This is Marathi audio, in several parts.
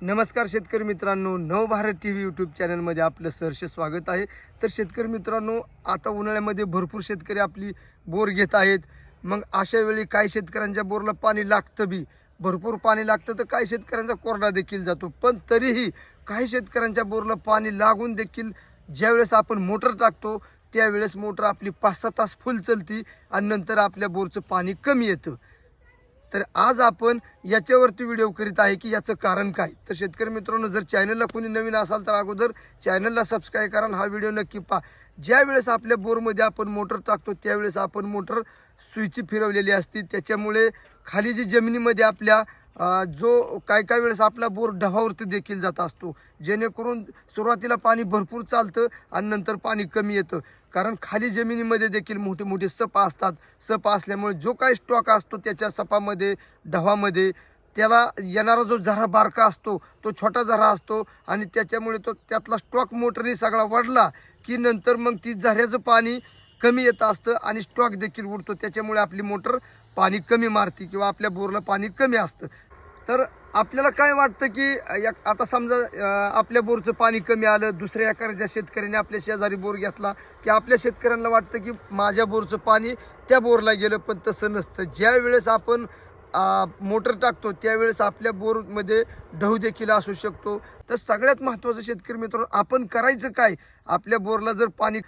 नमस्कार शेतकरी मित्रांनो नवभारत टी व्ही यूट्यूब चॅनलमध्ये आपलं सहर्ष स्वागत आहे. तर शेतकरी मित्रांनो आता उन्हाळ्यामध्ये भरपूर शेतकरी आपली बोर घेत आहेत. मग अशा वेळी काही शेतकऱ्यांच्या बोरला पाणी लागतं बी? भरपूर पाणी लागतं तर काही शेतकऱ्यांचा कोरडा देखील जातो. पण तरीही काही शेतकऱ्यांच्या बोरला पाणी लागून देखील ज्यावेळेस आपण मोटर टाकतो त्यावेळेस मोटर आपली पाच सहा तास फुल चलती आणि नंतर आपल्या बोरचं पाणी कमी येतं. तर आज आपण याच्यावरती व्हिडिओ करीत आहे की याचं कारण काय. तर शेतकरी मित्रांनो जर चॅनलला कोणी नवीन असाल तर अगोदर चॅनलला सबस्क्राईब करा हा व्हिडिओ नक्की पहा. ज्या वेळेस आपल्या बोरमध्ये आपण मोटर टाकतो त्यावेळेस आपण मोटर स्विच फिरवलेली असते. त्याच्यामुळे खाली जी जमिनीमध्ये आपल्या जो काय काय वेळेस आपला बोर ढवावरती देखील जात असतो. जेणेकरून सुरुवातीला पाणी भरपूर चालतं आणि नंतर पाणी कमी येतं. कारण खाली जमिनीमध्ये देखील मोठे मोठे सप असतात. सप असल्यामुळे जो काही स्टॉक असतो त्याच्या सपामध्ये ढवामध्ये त्याला येणारा जो झरा बारका असतो तो छोटा झरा असतो आणि त्याच्यामुळे तो त्यातला स्टॉक मोटरने सगळा वाढला की नंतर मग ती झऱ्याचं पाणी कमी येत असतं आणि स्टॉक देखील उडतो. त्याच्यामुळे आपली मोटर पाणी कमी मारते किंवा आपल्या बोरला पाणी कमी असतं. तर आपल्याला काय वाटतं की या आता समजा आपल्या बोरचं पाणी कमी आलं दुसऱ्या एखाद्या शेतकऱ्याने आपल्या शेजारी बोर घेतला की आपल्या शेतकऱ्यांना वाटतं की माझ्या बोरचं पाणी त्या बोरला गेलं पण तसं नसतं. ज्या वेळेस आपण मोटर टाकतो त्यावेळेस आपल्या बोरमध्ये ढव देखील असू शकतो. तर सगळ्यात महत्त्वाचं शेतकरी मित्रांनो आपण करायचं काय? आपल्या बोरला जर पाणी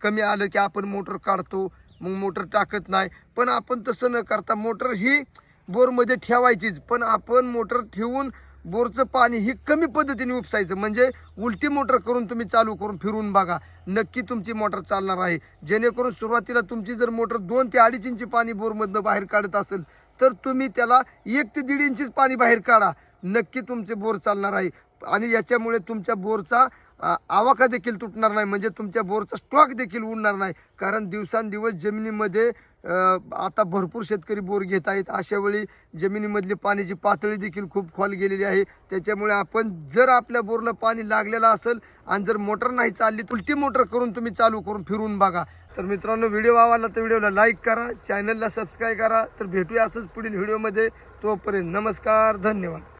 कमी आलं की आपण मोटर काढतो मग मोटर टाकत नाही. पण आपण तसं न करता मोटर ही बोरमध्ये ठेवायचीच. पण आपण मोटर ठेवून बोरचं पाणी ही कमी पद्धतीने उपसायचं. म्हणजे उलटी मोटर करून तुम्ही चालू करून फिरून बघा. नक्की तुमची मोटर चालणार आहे. जेणेकरून सुरुवातीला तुमची जर मोटर दोन ते अडीच इंची पाणी बोरमधनं बाहेर काढत असेल तर तुम्ही त्याला एक ते दीड इंचीच पाणी बाहेर काढा. नक्की तुमचे बोर चालणार आहे. आणि याच्यामुळे तुमच्या बोरचा आवाका देखील तुटणार नाही म्हणजे तुमच्या बोरचा स्टॉक देखील उडणार नाही. कारण दिवसांदिवस जमिनीमध्ये आता भरपूर शेतकरी बोर घेत आहेत. अशा वेळी जमिनीमधली पाण्याची पातळी देखील खूप खोल गेलेली आहे. त्याच्यामुळे आपण जर आपल्या बोरला पाणी लागलेलं असेल आणि जर मोटर नाही चालली तर उलटी मोटर करून तुम्ही चालू करून फिरून बघा. तर मित्रांनो व्हिडिओ आवडला तर व्हिडिओला लाईक करा चॅनलला सबस्क्राईब करा. तर भेटूया असंच पुढील व्हिडिओमध्ये. तोपर्यंत नमस्कार धन्यवाद.